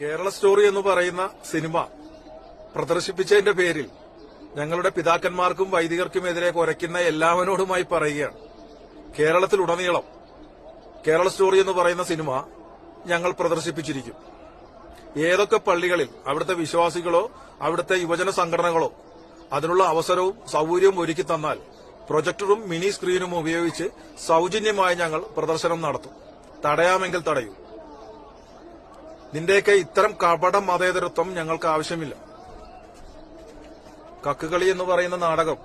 Kerala story എന്ന് പറയുന്ന cinema പ്രദർശിപ്പിച്ചതിന്റെ പേരിൽ ഞങ്ങളുടെ പിതാക്കന്മാർക്കും വൈദികർക്കുമെതിരെ കുരയ്ക്കുന്ന എല്ലാവരോടുമായി പറയുകയാണ്. കേരളത്തിലുടനീളം കേരള സ്റ്റോറി എന്ന് പറയുന്ന സിനിമ ഞങ്ങൾ പ്രദർശിപ്പിച്ചിരിക്കും. ഏതൊക്കെ പള്ളികളിൽ അവിടുത്തെ വിശ്വാസികളോ അവിടുത്തെ യുവജന സംഘടനകളോ അതിനുള്ള അവസരവും സൌകര്യവും ഒരുക്കി തന്നാൽ പ്രൊജക്ടറും മിനി സ്ക്രീനും ഉപയോഗിച്ച് സൌജന്യമായി ഞങ്ങൾ പ്രദർശനം നടത്തും. തടയാമെങ്കിൽ തടയൂ. നിന്റെയൊക്കെ ഇത്തരം കപട മതേതരത്വം ഞങ്ങൾക്ക് ആവശ്യമില്ല. കക്കുകളി എന്ന് പറയുന്ന നാടകം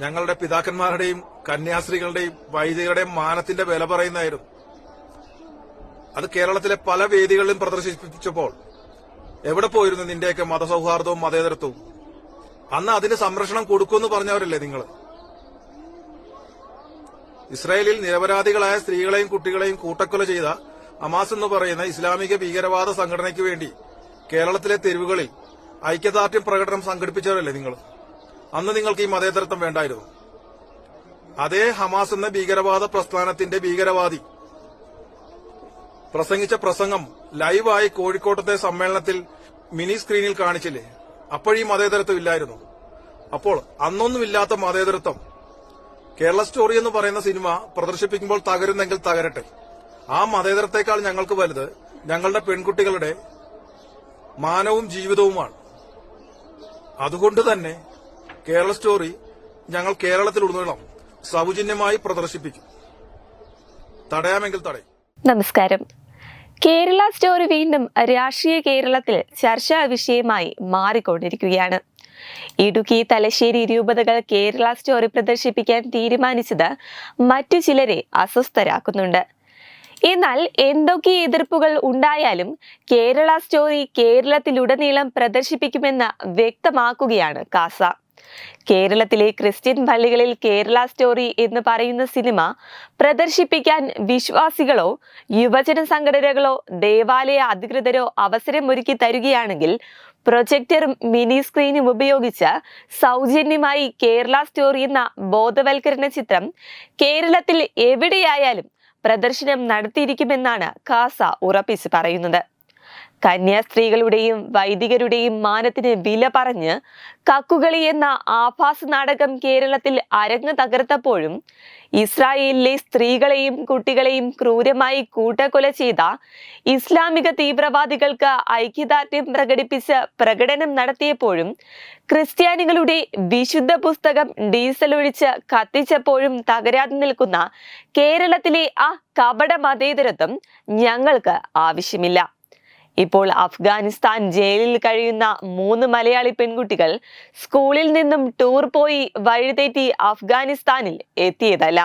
ഞങ്ങളുടെ പിതാക്കന്മാരുടെയും കന്യാസ്ത്രീകളുടെയും വൈദികരുടെയും മാനത്തിന്റെ വില പറയുന്നതായിരുന്നു. അത് കേരളത്തിലെ പല വേദികളിലും പ്രദർശിപ്പിച്ചപ്പോൾ എവിടെ പോയിരുന്നു നിന്റെയൊക്കെ മതസൗഹാർദ്ദവും മതേതരത്വവും? അന്ന് അതിന് സംരക്ഷണം കൊടുക്കുമെന്ന് പറഞ്ഞവരല്ലേ നിങ്ങൾ ഇസ്രായേലിൽ നിരപരാധികളായ സ്ത്രീകളെയും കുട്ടികളെയും കൂട്ടക്കൊല ചെയ്ത അമാസ് എന്ന് പറയുന്ന ഇസ്ലാമിക ഭീകരവാദ സംഘടനയ്ക്ക് വേണ്ടി കേരളത്തിലെ തെരുവുകളിൽ ഐക്യദാർഢ്യം പ്രകടനം സംഘടിപ്പിച്ചവരല്ലേ നിങ്ങൾ? അന്ന് നിങ്ങൾക്ക് ഈ മതേതരത്വം വേണ്ടായിരുന്നു. അതേ ഹമാസ് എന്ന ഭീകരവാദ പ്രസ്ഥാനത്തിന്റെ ഭീകരവാദി പ്രസംഗിച്ച പ്രസംഗം ലൈവായി കോഴിക്കോട്ടത്തെ സമ്മേളനത്തിൽ മിനി സ്ക്രീനിൽ കാണിച്ചില്ലേ? അപ്പോഴീ മതേതരത്വം ഇല്ലായിരുന്നു. അപ്പോൾ അന്നൊന്നുമില്ലാത്ത മതേതരത്വം. കേരള സ്റ്റോറി എന്ന് പറയുന്ന സിനിമ പ്രദർശിപ്പിക്കുമ്പോൾ തകരുന്നെങ്കിൽ തകരട്ടെ. ആ മതേതരത്തെക്കാൾ ഞങ്ങൾക്ക് വലുത് ഞങ്ങളുടെ പെൺകുട്ടികളുടെ മാനവും ജീവിതവുമാണ്. അതുകൊണ്ട് തന്നെ കേരള സ്റ്റോറി ഞങ്ങൾ കേരളത്തിലുടനീളം സൗജന്യമായി പ്രദർശിപ്പിക്കും. തടയാമെങ്കിൽ തടയും. നമസ്കാരം. കേരള സ്റ്റോറി വീണ്ടും രാഷ്ട്രീയ കേരളത്തിൽ ചർച്ചാ വിഷയമായി മാറിക്കൊണ്ടിരിക്കുകയാണ്. ഇടുക്കി തലശ്ശേരി രൂപതകൾ കേരള സ്റ്റോറി പ്രദർശിപ്പിക്കാൻ തീരുമാനിച്ചത് മറ്റു ചിലരെ അസ്വസ്ഥരാക്കുന്നുണ്ട്. എന്നാൽ എന്തൊക്കെ എതിർപ്പുകൾ ഉണ്ടായാലും കേരള സ്റ്റോറി കേരളത്തിലുടനീളം പ്രദർശിപ്പിക്കുമെന്ന് വ്യക്തമാക്കുകയാണ് കാസ. കേരളത്തിലെ ക്രിസ്ത്യൻ പള്ളികളിൽ കേരള സ്റ്റോറി എന്ന് പറയുന്ന സിനിമ പ്രദർശിപ്പിക്കാൻ വിശ്വാസികളോ യുവജന സംഘടനകളോ ദേവാലയ അധികൃതരോ അവസരമൊരുക്കി തരികയാണെങ്കിൽ പ്രൊജക്ടറും മിനി സ്ക്രീനും ഉപയോഗിച്ച് സൗജന്യമായി കേരള സ്റ്റോറി എന്ന ബോധവൽക്കരണ ചിത്രം കേരളത്തിൽ എവിടെയായാലും പ്രദർശനം നടത്തിയിരിക്കുമെന്നാണ് കാസ ഉറപ്പിച്ച് പറയുന്നത്. കന്യാസ്ത്രീകളുടെയും വൈദികരുടെയും മാനത്തിന് വില പറഞ്ഞ് കക്കുകളി എന്ന ആഭാസ നാടകം കേരളത്തിൽ അരങ്ങ് തകർത്തപ്പോഴും ഇസ്രായേലിലെ സ്ത്രീകളെയും കുട്ടികളെയും ക്രൂരമായി കൂട്ടക്കൊല ചെയ്ത ഇസ്ലാമിക തീവ്രവാദികൾക്ക് ഐക്യദാർഢ്യം പ്രകടിപ്പിച്ച് പ്രകടനം നടത്തിയപ്പോഴും ക്രിസ്ത്യാനികളുടെ വിശുദ്ധ പുസ്തകം ഡീസൽ ഒഴിച്ച് കത്തിച്ചപ്പോഴും തകരാതെ നിൽക്കുന്ന കേരളത്തിലെ ആ കപട മതേതരത്വം ഞങ്ങൾക്ക് ആവശ്യമില്ല. ഇപ്പോൾ അഫ്ഗാനിസ്ഥാൻ ജയിലിൽ കഴിയുന്ന മൂന്ന് മലയാളി പെൺകുട്ടികൾ സ്കൂളിൽ നിന്നും ടൂർ പോയി വഴിതെറ്റി അഫ്ഗാനിസ്ഥാനിൽ എത്തിയതല്ല.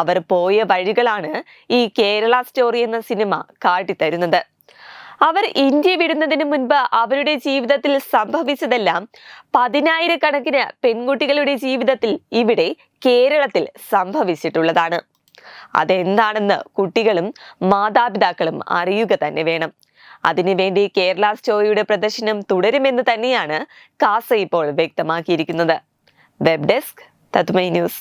അവർ പോയ വഴികളാണ് ഈ കേരള സ്റ്റോറി എന്ന സിനിമ കാട്ടിത്തരുന്നത്. അവർ ഇന്ത്യ വിടുന്നതിന് മുൻപ് അവരുടെ ജീവിതത്തിൽ സംഭവിച്ചതെല്ലാം പതിനായിരക്കണക്കിന് പെൺകുട്ടികളുടെ ജീവിതത്തിൽ ഇവിടെ കേരളത്തിൽ സംഭവിച്ചിട്ടുള്ളതാണ്. അതെന്താണെന്ന് കുട്ടികളും മാതാപിതാക്കളും അറിയുക തന്നെ വേണം. അതിനുവേണ്ടി കേരള സ്റ്റോറിയുടെ പ്രദർശനം തുടരുമെന്ന് തന്നെയാണ് കാസ ഇപ്പോൾ വ്യക്തമാക്കിയിരിക്കുന്നത്. വെബ് ഡെസ്ക് തത്മൈ ന്യൂസ്.